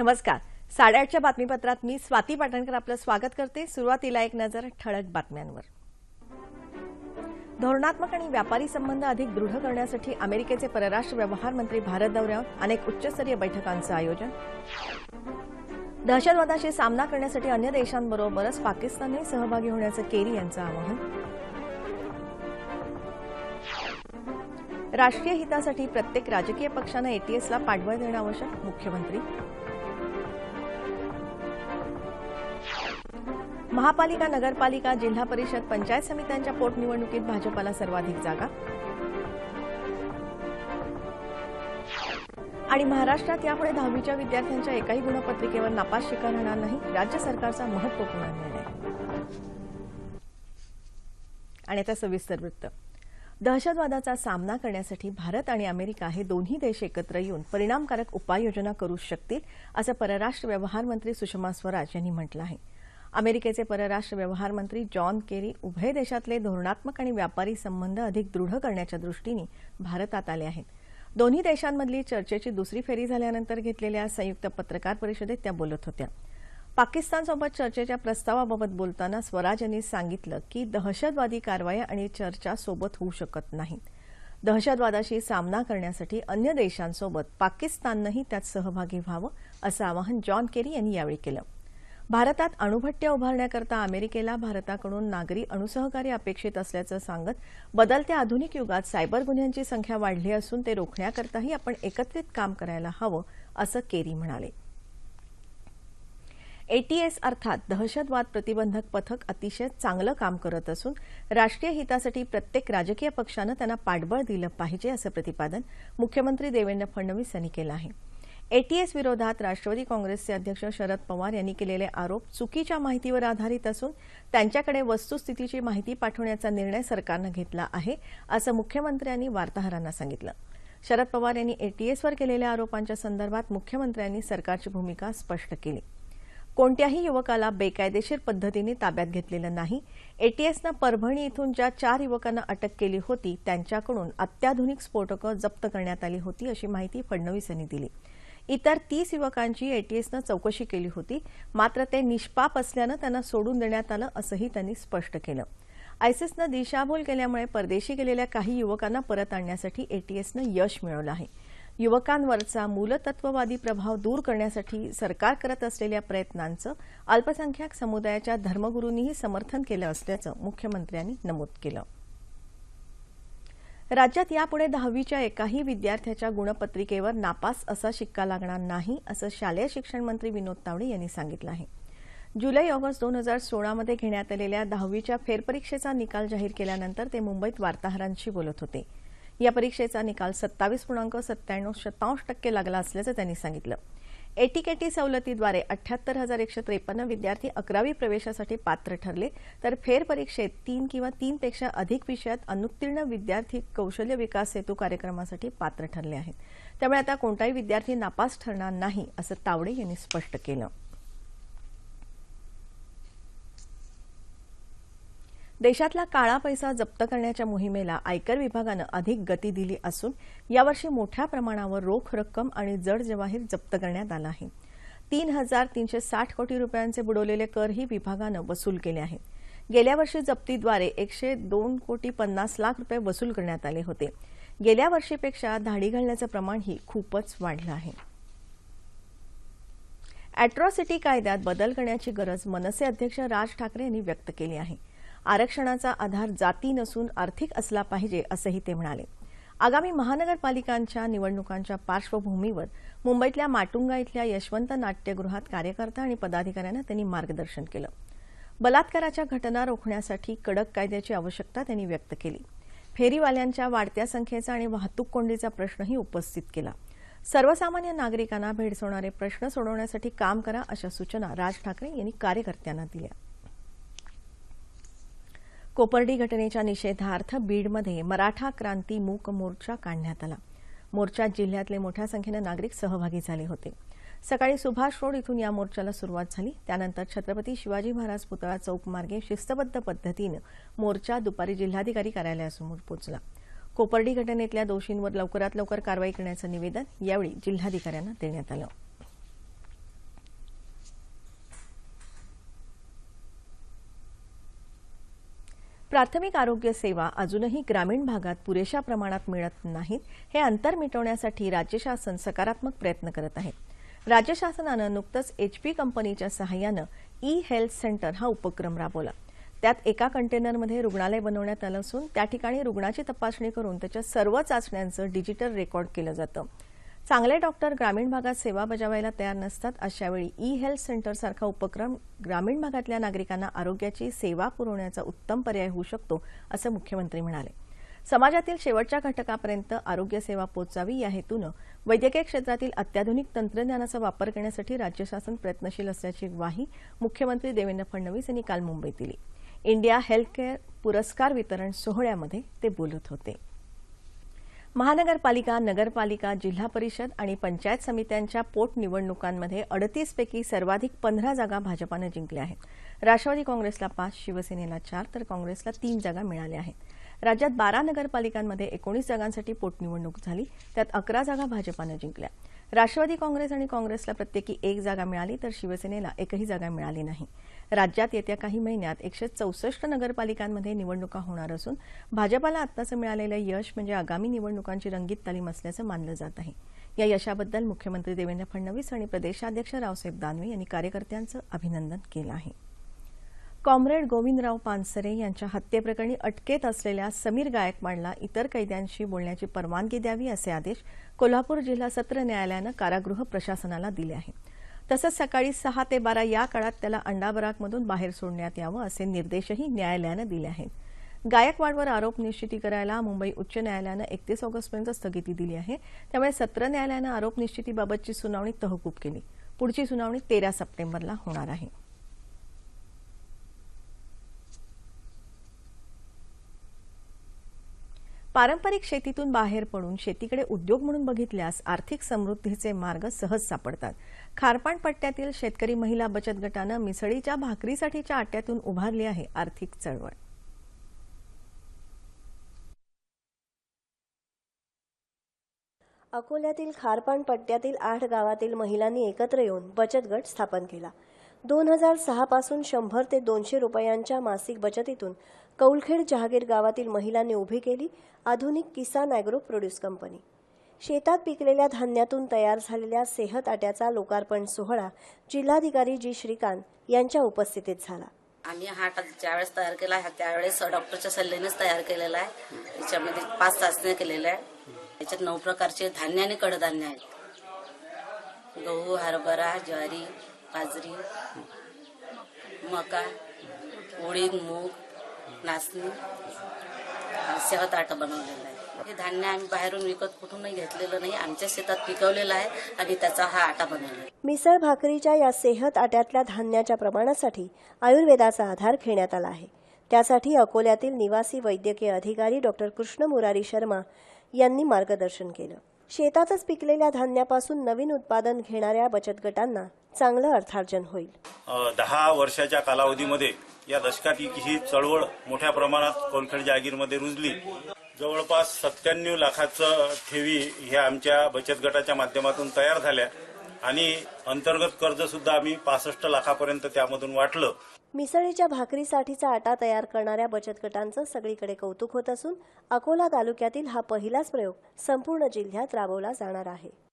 नमस्कार. साडेआठच्या बातमीपत्रात मी स्वाती पाटणकर आपलं स्वागत करते. सुरुवातीला एक नजर ठळक बातम्यांवर. धोरणात्मक आणि व्यापारी संबंध अधिक दृढ करण्यासाठी अमेरिकेचे परराष्ट्र व्यवहार मंत्री भारत दौऱ्यावर अनेक उच्चस्तरीय बैठकांचं आयोजन. दहशतवादाशी सामना करण्यासाठी अन्य देशांबरोबरच पाकिस्तानही सहभागी होण्याचं केरी यांचं आवाहन. राष्ट्रीय हितासाठी प्रत्येक राजकीय पक्षानं एटीएसला पाठबळ देणं आवश्यक मुख्यमंत्री. महापालिका नगरपालिका जिल्हा परिषद पंचायत समित्यांच्या पोटनिवडणुकीत भाजपाला सर्वाधिक जागा. आणि महाराष्ट्रात यापुढे दहावीच्या विद्यार्थ्यांच्या एकाही गुणपत्रिकेवर नापास शिकार राहणार नाही राज्य सरकारचा महत्त्वपूर्ण निर्णय. आणि आता सविस्तर वृत्त. दहशतवादाचा सामना करण्यासाठी भारत आणि अमेरिका हे दोन्ही देश एकत्र येऊन परिणामकारक उपाययोजना करू शकतील असं परराष्ट्र व्यवहार मंत्री सुषमा स्वराज यांनी म्हटलं आहे. अमेरिकेचे परराष्ट्र व्यवहार मंत्री जॉन केरी उभय देशातले धोरणात्मक आणि व्यापारी संबंध अधिक दृढ करण्याच्या दृष्टीने भारतात आले आहेत. दोन्ही देशांमधली चर्चेची दुसरी फेरी झाल्यानंतर घेतलेल्या संयुक्त पत्रकार परिषदेत त्या बोलत होत्या. पाकिस्तानसोबत चर्चेच्या प्रस्तावाबाबत बोलताना स्वराज यांनी सांगितलं की दहशतवादी कारवाया आणि चर्चा सोबत होऊ शकत नाहीत. दहशतवादाशी सामना करण्यासाठी अन्य देशांसोबत पाकिस्ताननंही त्यात सहभागी व्हावं असं आवाहन जॉन केरी यांनी यावेळी केलं. भारतात अणुभट्ट्या उभारण्याकरता अमेरिकेला भारताकडून नागरी अणुसहकार्य अपेक्षित असल्याचं सांगत बदलत्या आधुनिक युगात सायबर गुन्ह्यांची संख्या वाढली असून ते रोखण्याकरताही आपण एकत्रित काम करायला हवं असं केरी म्हणाले. एटीएस अर्थात दहशतवाद प्रतिबंधक पथक अतिशय चांगलं काम करत असून राष्ट्रीय हितासाठी प्रत्येक राजकीय पक्षानं त्यांना पाठबळ दिलं पाहिजे असं प्रतिपादन मुख्यमंत्री देवेंद्र फडणवीस यांनी केलं आहे. एटीएस विरोधात राष्ट्रवादी काँग्रेसचे अध्यक्ष शरद पवार यांनी केलेले आरोप चुकीच्या माहितीवर आधारित असून त्यांच्याकडे वस्तुस्थितीची माहिती पाठवण्याचा निर्णय सरकारनं घेतला आहे असं मुख्यमंत्र्यांनी वार्ताहरांना सांगितलं. शरद पवार यांनी एटीएसवर केलेल्या आरोपांच्या संदर्भात मुख्यमंत्र्यांनी सरकारची भूमिका स्पष्ट केली. कोणत्याही युवकाला बेकायदेशीर पद्धतीने ताब्यात घेतलेलं नाही. एटीएसनं परभणी इथून ज्या चार युवकांना अटक केली होती त्यांच्याकडून अत्याधुनिक स्फोटकं जप्त करण्यात आली होती अशी माहिती फडणवीस यांनी दिली. इतर तीस युवकांची एटीएसनं चौकशी केली होती. मात्र ते निष्पाप असल्यानं त्यांना सोडून देण्यात आलं असंही त्यांनी स्पष्ट केलं. आयसिसनं दिशाभूल केल्यामुळे परदेशी गेलेल्या काही युवकांना परत आणण्यासाठी एटीएसनं यश मिळवलं आहे. युवकांवरचा मूलतत्ववादी प्रभाव दूर करण्यासाठी सरकार करत असलेल्या प्रयत्नांचं अल्पसंख्याक समुदायाच्या धर्मगुरूंनीही समर्थन केलं असल्याचं मुख्यमंत्र्यांनी नमूद केलं. राज्यात यापुढे दहावीच्या एकाही विद्यार्थ्याच्या गुणपत्रिकेवर नापास असा शिक्का लागणार नाही असं शालेय शिक्षण मंत्री विनोद तावडे यांनी सांगितलं आहे. जुलै ऑगस्ट दोन हजार सोळामध्ये घेण्यात आलेल्या दहावीच्या फेरपरीक्षेचा निकाल जाहीर केल्यानंतर ते मुंबईत वार्ताहरांशी बोलत होते. या परीक्षेचा निकाल सत्तावीस पूर्णांक सत्त्याण्णव शतांश टक्के लागला असल्याचं त्यांनी सांगितलं. एटीकेटी सवलतीद्वारे अठ्याहत्तर हजार एकशे त्रेपन्न विद्यार्थी अकरावी प्रवेशासाठी पात्र ठरले. तर फेरपरीक्षेत तीन किंवा तीनपेक्षा अधिक विषयात अनुत्तीर्ण विद्यार्थी कौशल्य विकास सेतू कार्यक्रमासाठी पात्र ठरले आहेत. त्यामुळे आता कोणताही विद्यार्थी नापास ठरणार नाही असं तावडे यांनी स्पष्ट केलं. देशातला काळा पैसा जप्त करण्याच्या मोहिमेला आयकर विभागानं अधिक गती दिली असून यावर्षी मोठ्या प्रमाणावर रोख रक्कम आणि जड जवाहीर जप्त करण्यात आला आहे. तीन हजार तीनशे साठ कोटी रुपयांचे बुडवलेले करही विभागानं वसूल केले आहेत. गेल्या वर्षी जप्तीद्वारे एकशे दोन कोटी पन्नास लाख रुपये वसूल करण्यात आले होते. गेल्या वर्षीपेक्षा धाडी घालण्याचं प्रमाणही खूपच वाढलं आहे. अॅट्रॉसिटी कायद्यात बदल करण्याची गरज मनसे अध्यक्ष राज ठाकरे यांनी व्यक्त केली आहे. आरक्षणाचा आधार जाती नसून आर्थिक असला पाहिजे असंही ते म्हणाले. आगामी महानगरपालिकांच्या निवडणुकांच्या पार्श्वभूमीवर मुंबईतल्या माटुंगा इथल्या यशवंत नाट्यगृहात कार्यकर्ता आणि पदाधिकाऱ्यांना त्यांनी मार्गदर्शन केलं. बलात्काराच्या घटना रोखण्यासाठी कडक कायद्याची आवश्यकता त्यांनी व्यक्त केली. फेरीवाल्यांच्या वाढत्या संख्येचा आणि वाहतूक कोंडीचा प्रश्नही उपस्थित केला. सर्वसामान्य नागरिकांना भेडसवणारे प्रश्न सोडवण्यासाठी काम करा अशा सूचना राज ठाकरे यांनी कार्यकर्त्यांना दिल्या. कोपर्डी घटनेच्या निषेधार्थ बीडमध्ये मराठा क्रांती मूक मोर्चा काढण्यात आला. मोर्चात जिल्ह्यातले मोठ्या संख्येनं नागरिक सहभागी झाले होते. सकाळी सुभाष रोड इथून या मोर्चाला सुरुवात झाली. त्यानंतर छत्रपती शिवाजी महाराज पुतळा चौक मार्गे शिस्तबद्ध पद्धतीनं मोर्चा दुपारी जिल्हाधिकारी कार्यालयासमोर पोहोचला कोपर्डी घटनेतल्या दोषींवर लवकरात लवकर कारवाई करण्याचं निवेदन यावेळी जिल्हाधिकाऱ्यांना देण्यात आलं. प्राथमिक आरोग्य सेवा अजूनही ग्रामीण भागात पुरेशा प्रमाणात मिळत नाहीत हे अंतर मिटवण्यासाठी राज्य शासन सकारात्मक प्रयत्न करत आहे. राज्य शासनानं नुकतंच एचपी कंपनीच्या सहाय्यानं ई हेल्थ सेंटर हा उपक्रम राबवला. त्यात एका कंटेनरमध्ये रुग्णालय बनवण्यात आलं असून त्या ठिकाणी रुग्णाची तपासणी करून त्याच्या सर्व चाचण्यांचं डिजिटल रेकॉर्ड केलं जातं. चांगले डॉक्टर ग्रामीण भागात सेवा बजावायला तयार नसतात अशावेळी ई हेल्थ सेंटरसारखा उपक्रम ग्रामीण भागातल्या नागरिकांना आरोग्याची सेवा पुरवण्याचा उत्तम पर्याय होऊ शकतो असं मुख्यमंत्री म्हणाले. समाजातील शेवटच्या घटकापर्यंत आरोग्य सेवा पोहोचावी या हेतूनं वैद्यकीय क्षेत्रातील अत्याधुनिक तंत्रज्ञानाचा वापर करण्यासाठी राज्य शासन प्रयत्नशील असल्याची ग्वाही मुख्यमंत्री देवेंद्र फडणवीस यांनी काल मुंबईत दिली. इंडिया हेल्थकेअर पुरस्कार वितरण सोहळ्यामध्ये ते बोलत होते. महानगरपालिका नगरपालिका जिल्हा परिषद आणि पंचायत समित्यांच्या पोटनिवडणुकांमध्ये अडतीसपैकी सर्वाधिक पंधरा जागा भाजपानं जिंकल्या आहेत. राष्ट्रवादी काँग्रेसला पाच शिवसेनेला चार तर काँग्रेसला तीन जागा मिळाल्या आहेत. राज्यात बारा नगरपालिकांमध्ये एकोणीस जागांसाठी पोटनिवडणूक झाली त्यात अकरा जागा भाजपानं जिंकल्या. राष्ट्रवादी काँग्रेस आणि काँग्रेसला प्रत्येकी एक जागा मिळाली तर शिवसेनेला एकही जागा मिळाली नाही. राज्यात येत्या काही महिन्यात एकशे चौसष्ट नगरपालिकांमध्ये निवडणुका होणार असून भाजपाला आत्ताचं मिळालेलं यश म्हणजे आगामी निवडणुकांची रंगीत तालीम असल्याचं मानलं जात आहे. या यशाबद्दल मुख्यमंत्री देवेंद्र फडणवीस आणि प्रदेशाध्यक्ष रावसाहेब दानवे यांनी कार्यकर्त्यांचं अभिनंदन केलं आहे. कॉम्रेड गोविंदराव पानसरे यांच्या हत्येप्रकरणी अटकेत असलेल्या समीर गायकवाडला इतर कैद्यांशी बोलण्याची परवानगी द्यावी असे आदेश कोल्हापूर जिल्हा सत्र न्यायालयानं कारागृह प्रशासनाला दिले आहेत तसंच सकाळी सहा ते बारा या काळात त्याला अंडाबराकमधून बाहेर सोडण्यात यावं असे निर्देशही न्यायालयानं दिले आहेत. गायकवाडवर आरोप निश्चिती करायला मुंबई उच्च न्यायालयानं एकतीस ऑगस्टपर्यंत स्थगिती दिली आहे. त्यामुळे सत्र न्यायालयानं आरोप निश्चितीबाबतची सुनावणी तहकूब केली. पुढची सुनावणी तेरा सप्टेंबरला होणार आहे. पारंपरिक शेतीतून बाहेर पडून शेतीकडे उद्योग म्हणून बघितल्यास आर्थिक समृद्धीचे मार्ग सहज सापडतात. खारपाण पट्ट्यातील शेतकरी महिला बचत गटानं मिसळीच्या भाकरीसाठीच्या आट्यातून उभारली आहे आर्थिक चळवळ. अकोल्यातील खारपाण पट्ट्यातील आठ गावातील महिलांनी एकत्र येऊन बचत गट स्थापन केला. दोन हजार सहापासून शंभर ते दोनशे रुपयांच्या मासिक बचतीतून कौलखेड जहागीर गावातील महिलांनी उभी केली आधुनिक किसान अॅग्रो प्रोड्यूस कंपनी. शेतात पिकलेल्या धान्यातून तयार झालेल्या सेहत आट्याचा लोकार्पण सोहळा जिल्हाधिकारी जी श्रीकांत यांच्या उपस्थितीत झाला. आम्ही हा आटा ज्यावेळेस तयार केला आहे त्यावेळेस डॉक्टरच्या सल्ल्यानेच तयार केलेला आहे. याच्यामध्ये पाच चाचण्या केलेल्या आहे याच्यात नऊ प्रकारचे धान्य आणि कडधान्य आहेत. गहू हरभरा ज्वारी बाजरी मका उडीद मूग नाचणी शेवत आटा बनवलेला आहे. हे धान्य आम्ही बाहेरून विकत कुठूनही घेतलेलं नाही आमच्या शेतात पिकवलेलं आहे आणि त्याचा हा आटा बनवला आहे. मिसळ भाकरीच्या या सेहत आट्यातल्या धान्याच्या प्रमाणासाठी आयुर्वेदाचा आधार घेण्यात आला आहे. त्यासाठी अकोल्यातील निवासी वैद्यकीय अधिकारी डॉक्टर कृष्ण मुरारी शर्मा यांनी मार्गदर्शन केलं. शेतातच पिकलेल्या धान्यापासून नवीन उत्पादन घेणाऱ्या बचत गटांना चांगलं अर्थार्जन होईल. दहा वर्षाच्या कालावधीमध्ये या दशकात ही ही चळवळ मोठ्या प्रमाणात कोलखेड जहागीरमध्ये रुजली. जवळपास सत्त्याण्णव लाखाचं ठेवी ह्या आमच्या बचत गटाच्या माध्यमातून तयार झाल्या. आणि अंतर्गत कर्ज सुद्धा आम्ही पासष्ट लाखापर्यंत त्यामधून वाटलं. मिसळीच्या भाकरीसाठीचा आटा तयार करणाऱ्या बचत गटांचं सगळीकडे कौतुक होत असून अकोला तालुक्यातील हा पहिलाच प्रयोग संपूर्ण जिल्ह्यात राबवला जाणार आहे.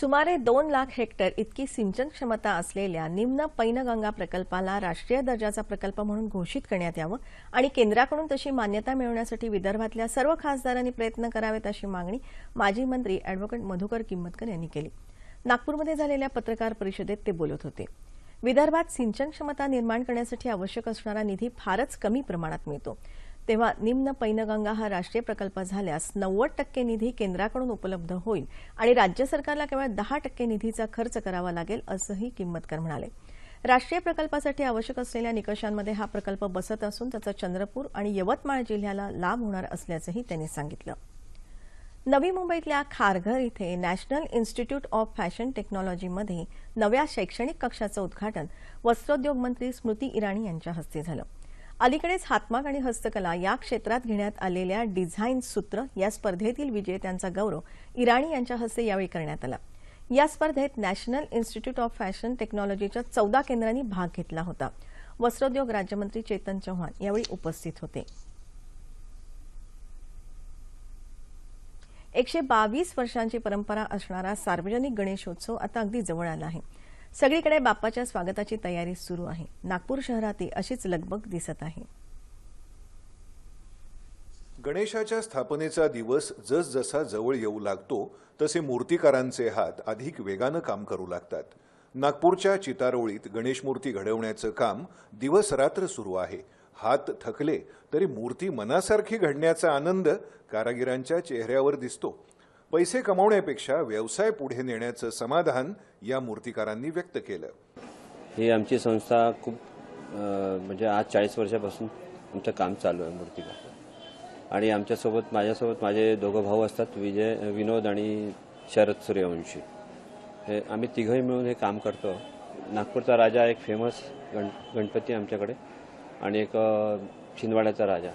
सुमारे दोन लाख हेक्टर इतकी सिंचन क्षमता असलेल्या निम्न पैनगंगा प्रकल्पाला राष्ट्रीय दर्जाचा प्रकल्प म्हणून घोषित करण्यात यावं आणि केंद्राकडून तशी मान्यता मिळवण्यासाठी विदर्भातल्या सर्व खासदारांनी प्रयत्न करावेत अशी मागणी माजी मंत्री अॅडव्होकेट मधुकर किंमतकर यांनी केली. नागपूरमध्ये झालेल्या पत्रकार परिषदेत ते बोलत होते. विदर्भात सिंचन क्षमता निर्माण करण्यासाठी आवश्यक असणारा निधी फारच कमी प्रमाणात मिळतो. तेव्हा निम्न पैनगंगा हा राष्ट्रीय प्रकल्प झाल्यास नव्वद टक्के निधी केंद्राकडून उपलब्ध होईल आणि राज्य सरकारला केवळ दहा टक्के निधीचा खर्च करावा लागेल असंही किंमतकर म्हणाले. राष्ट्रीय प्रकल्पासाठी आवश्यक असलेल्या निकषांमध्ये हा प्रकल्प बसत असून त्याचा चंद्रपूर आणि यवतमाळ जिल्ह्याला लाभ होणार असल्याचंही त्यांनी सांगितलं. नवी मुंबईतल्या खारघर इथे नॅशनल इन्स्टिट्यूट ऑफ फॅशन टेक्नॉलॉजीमध्ये नव्या शैक्षणिक कक्षाचं उद्घाटन वस्त्रोद्योग मंत्री स्मृती इराणी यांच्या हस्ते झालं. अलीकडेच हातमाग आणि हस्तकला या क्षेत्रात घेण्यात आलेल्या डिझाईन सूत्र या स्पर्धेतील विजेत्यांचा गौरव इराणी यांच्या हस्ते यावेळी करण्यात आला. या स्पर्धेत नॅशनल इन्स्टिट्यूट ऑफ फॅशन टेक्नॉलॉजीच्या चौदा केंद्रांनी भाग घेतला होता. वस्त्रोद्योग राज्यमंत्री चेतन चव्हाण यावेळी उपस्थित होते. एकशे बावीस वर्षांची परंपरा असणारा सार्वजनिक गणेशोत्सव आता अगदी जवळ आला आहे. सगळीकडे बाप्पाच्या स्वागताची तयारी सुरू आहे. नागपूर शहरातही अशीच लगबग दिसत आहे. गणेशाच्या स्थापनेचा दिवस जसजसा जवळ येऊ लागतो तसे मूर्तिकारांचे हात अधिक वेगानं काम करू लागतात. नागपूरच्या चितारोळीत गणेश मूर्ती घडवण्याचं काम दिवस रात्र सुरू आहे. हात थकले तरी मूर्ती मनासारखी घडण्याचा आनंद कारागिरांच्या चेहऱ्यावर दिसतो. पैसे कमावण्यापेक्षा व्यवसाय पुढे नेण्याचं समाधान या मूर्तिकारांनी व्यक्त केलं. ही आमची संस्था खूप म्हणजे आज चाळीस वर्षापासून आमचं काम चालू आहे मूर्तिकार. आणि आमच्यासोबत माझ्यासोबत माझे दोघं भाऊ असतात विजय विनोद आणि शरद सूर्यवंशी. हे आम्ही तिघंही मिळून हे काम करतो. नागपूरचा राजा एक फेमस गण गणपती आमच्याकडे आणि एक छिंदवाड्याचा राजा.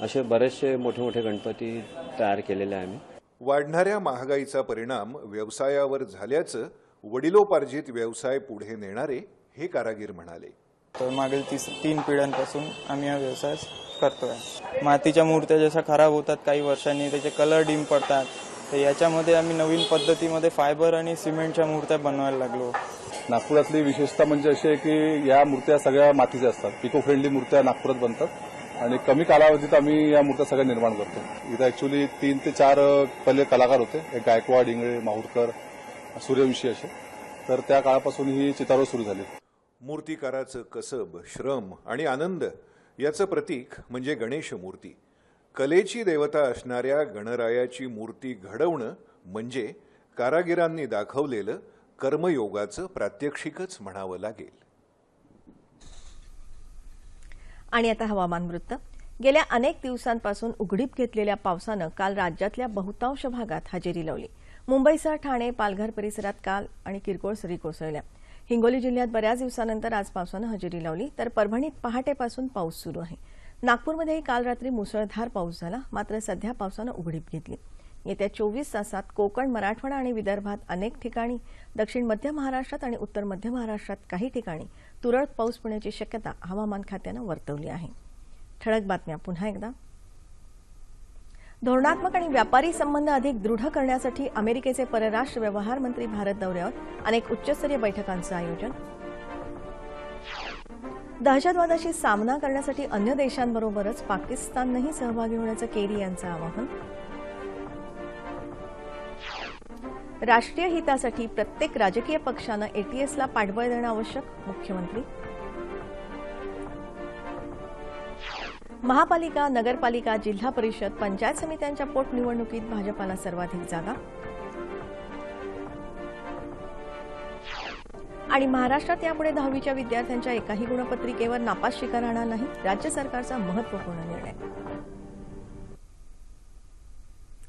असे बरेचसे मोठे मोठे गणपती तयार केलेले आहे आम्ही. वाढणाऱ्या महागाईचा परिणाम व्यवसायावर झाल्याचं वडिलोपार्जित व्यवसाय पुढे नेणारे हे कारागीर म्हणाले. तर मागील तीस तीन पिढ्यांपासून आम्ही हा व्यवसाय करतोय. मातीच्या मूर्त्या जशा खराब होतात काही वर्षांनी त्याचे कलर डिम पडतात. तर याच्यामध्ये आम्ही नवीन पद्धतीमध्ये फायबर आणि सिमेंटच्या मूर्त्या बनवायला लागलो. नागपुरातली विशेषता म्हणजे अशी आहे की या मूर्त्या सगळ्या मातीच्या असतात. इको फ्रेंडली मूर्त्या नागपुरात बनतात. आणि कमी कालावधीत आम्ही या मूर्त्या सगळ्या निर्माण करतो. इथं ऍक्च्युली तीन ते चार पहिले कलाकार होते. एक गायकवाड इंगळे माहूरकर सूर्यवंशी असे. तर त्या काळापासून ही चितारोळ सुरू झाली. मूर्तिकाराचं कसब श्रम आणि आनंद याचं प्रतीक म्हणजे गणेश मूर्ती. कलेची देवता असणाऱ्या गणरायाची मूर्ती घडवणं म्हणजे कारागिरांनी दाखवलेलं कर्मयोगाचं प्रात्यक्षिकच म्हणावं लागेल. आणि आता हवामान वृत्त. गेल्या अनेक दिवसांपासून उघडीप घेतलेल्या पावसानं काल राज्यातल्या बहुतांश भागात हजेरी लावली. मुंबईसह ठाणे पालघर परिसरात काल आणि किरकोळ सरी कोसळल्या हिंगोली जिल्ह्यात बऱ्याच दिवसानंतर आज पावसानं हजेरी लावली तर परभणीत पहाटेपासून पाऊस सुरू आहे. नागपूरमध्येही काल रात्री मुसळधार पाऊस झाला मात्र सध्या पावसानं उघडीप घेतली. येत्या चोवीस तासात कोकण मराठवाडा आणि विदर्भात अनेक ठिकाणी दक्षिण मध्य महाराष्ट्रात आणि उत्तर मध्य महाराष्ट्रात काही ठिकाणी तुरळक पाऊस पडण्याची शक्यता हवामान खात्यानं वर्तवली आहे. ठळक बातम्या पुन्हा एकदा. धोरणात्मक आणि व्यापारी संबंध अधिक दृढ करण्यासाठी अमेरिकेचे परराष्ट्र व्यवहार मंत्री भारत दौऱ्यावर अनेक उच्चस्तरीय बैठकांचं आयोजन. दहशतवादाशी सामना करण्यासाठी अन्य देशांबरोबरच पाकिस्ताननंही सहभागी होण्याचं केरी यांचं आवाहन. राष्ट्रीय हितासाठी प्रत्येक राजकीय पक्षानं एटीएसला पाठबळ देणं आवश्यक मुख्यमंत्री. महापालिका नगरपालिका जिल्हा परिषद पंचायत समित्यांच्या पोटनिवडणुकीत भाजपाला सर्वाधिक जागा. आणि महाराष्ट्रात यापुढे दहावीच्या विद्यार्थ्यांच्या एकाही गुणपत्रिकेवर नापास शिका राहणार नाही राज्य सरकारचा महत्त्वपूर्ण निर्णय.